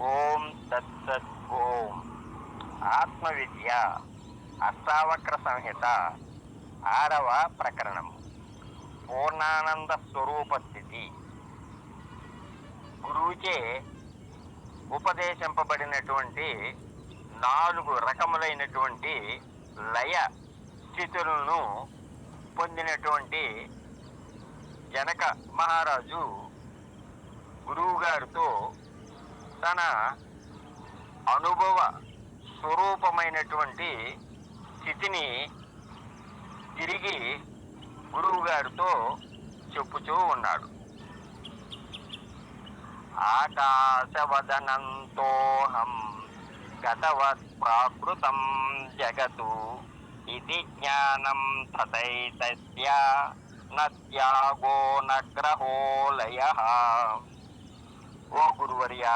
ఓం తత్సత్ ఓం. ఆత్మవిద్య అష్టావక్ర సంహిత ఆరవ ప్రకరణం. పూర్ణానంద స్వరూప స్థితి. గురువుచే ఉపదేశింపబడినటువంటి నాలుగు రకములైనటువంటి లయ స్థితులను పొందినటువంటి జనక మహారాజు గురువు గారితో తన అనుభవ స్వరూపమైనటువంటి స్థితిని తిరిగి గురువు గారితో చెప్పుతూ ఉన్నాడు. ఆకాశవదనంతోహం గతవత్ ప్రాకృతం జగతు ఇది జ్ఞానం తథైత్య నత్యాగో నగ్రహోలయ ఓ గురువర్య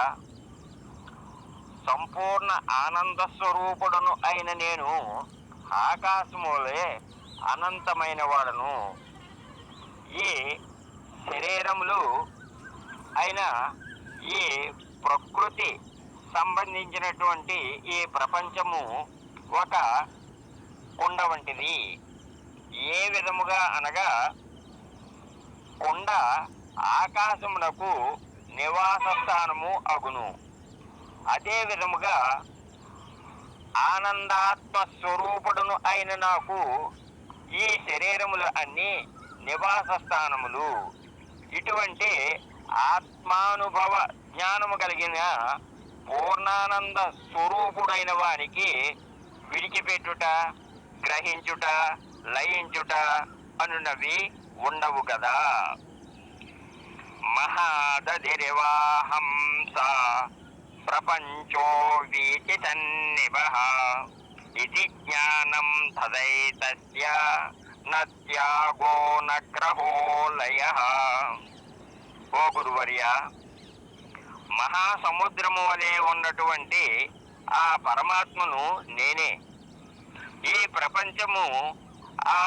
సంపూర్ణ ఆనంద స్వరూపుడను అయిన నేను ఆకాశములే అనంతమైన వాడను. ఈ శరీరములు అయిన ఈ ప్రకృతి సంబంధించినటువంటి ఈ ప్రపంచము ఒక కుండ వంటిది. ఏ విధముగా అనగా కొండ ఆకాశమునకు నివాస స్థానము అగును. అదే విధముగా ఆనందాత్మ స్వరూపుడును అయిన నాకు ఈ శరీరములు అన్ని నివాస స్థానములు. ఇటువంటి ఆత్మానుభవ జ్ఞానము కలిగిన పూర్ణానంద స్వరూపుడైన వారికి విడిచిపెట్టుట గ్రహించుట లయించుట అనున్నవి ఉండవు కదా. మహాదధిరివాహంస ప్రపంచో వీచి తన్నివ ఇది జ్ఞానం తదైతస్య నత్యాగో నగ్రహోలయ ఓ గురువర్య మహాసముద్రము వలె ఉన్నటువంటి ఆ పరమాత్మను నేనే. ఈ ప్రపంచము ఆ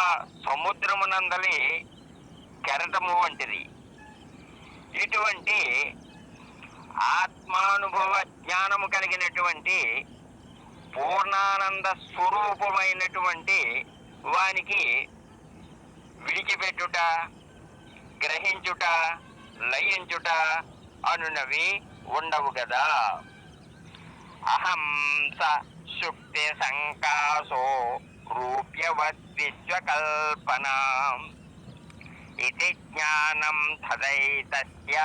సముద్రమునందలి కెరటము వంటిది. ఇటువంటి ఆత్మానుభవ జ్ఞానము కలిగినటువంటి పూర్ణానంద స్వరూపమైనటువంటి వానికి విడిచిపెట్టుట గ్రహించుట లయించుట అనునవి ఉండవు కదా అహం స శుక్తి సంకాసో రూప్యవద్ విశ్వకల్పన ఇది జ్ఞానం తదైతస్య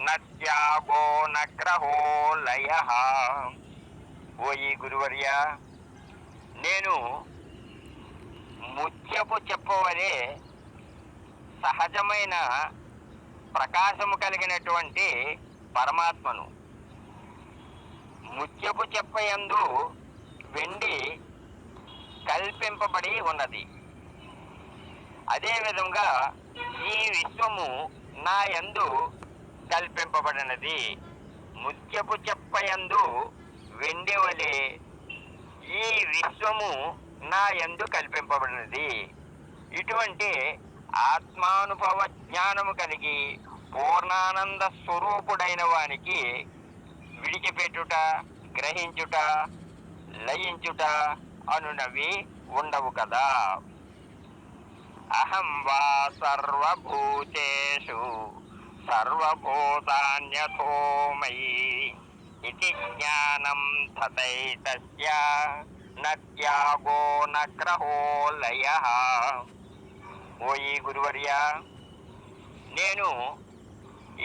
నత్యాగో నగ్రహో ఓయి ఓ గురువర్య నేను ముత్యపు చెప్పవలే సహజమైన ప్రకాశము కలిగినటువంటి పరమాత్మను. ముత్యపు చెప్పయందు వెండి కల్పింపబడి ఉన్నది. అదేవిధంగా ఈ విశ్వము నా యందు కల్పింపబడినది ముత్యపు చెప్పయందు వెండి వలె ఈ విశ్వము నా యందు కల్పింపబడినది. ఇటువంటి ఆత్మానుభవ జ్ఞానము కలిగి పూర్ణానంద స్వరూపుడైన వానికి విడిచిపెట్టుట గ్రహించుట లయించుట అనునవి ఉండవు కదా. అహం వా సర్వభూతేషు సర్వభూతాన్యథో మయి ఇది జ్ఞానం తథైతస్య నత్యాగో నగ్రహో లయ గురువర్య నేను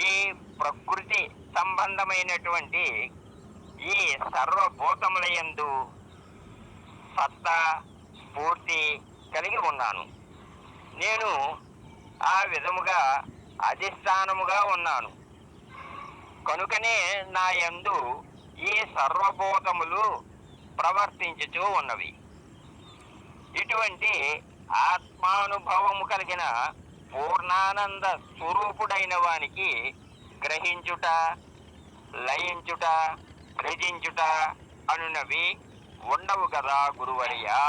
ఈ ప్రకృతి సంబంధమైనటువంటి ఈ సర్వభూతములయందు సత్తా స్ఫూర్తి కలిగి ఉన్నాను. నేను ఆ విధముగా అధిష్టానముగా ఉన్నాను. కనుకనే నా యందు ఈ సర్వభూతములు ప్రవర్తించుతూ ఉన్నవి. ఇటువంటి ఆత్మానుభవము కలిగిన పూర్ణానంద స్వరూపుడైన వానికి గ్రహించుట లయించుట రచించుట అనునవి ఉండవు కదా గురువరియా?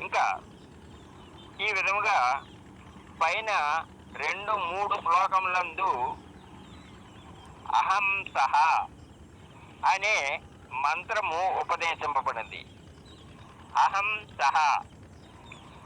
ఇంకా ఈ విధముగా పైన రెండు మూడు శ్లోకములందు అహం అనే మంత్రము ఉపదేశింపబడింది. అహం సహా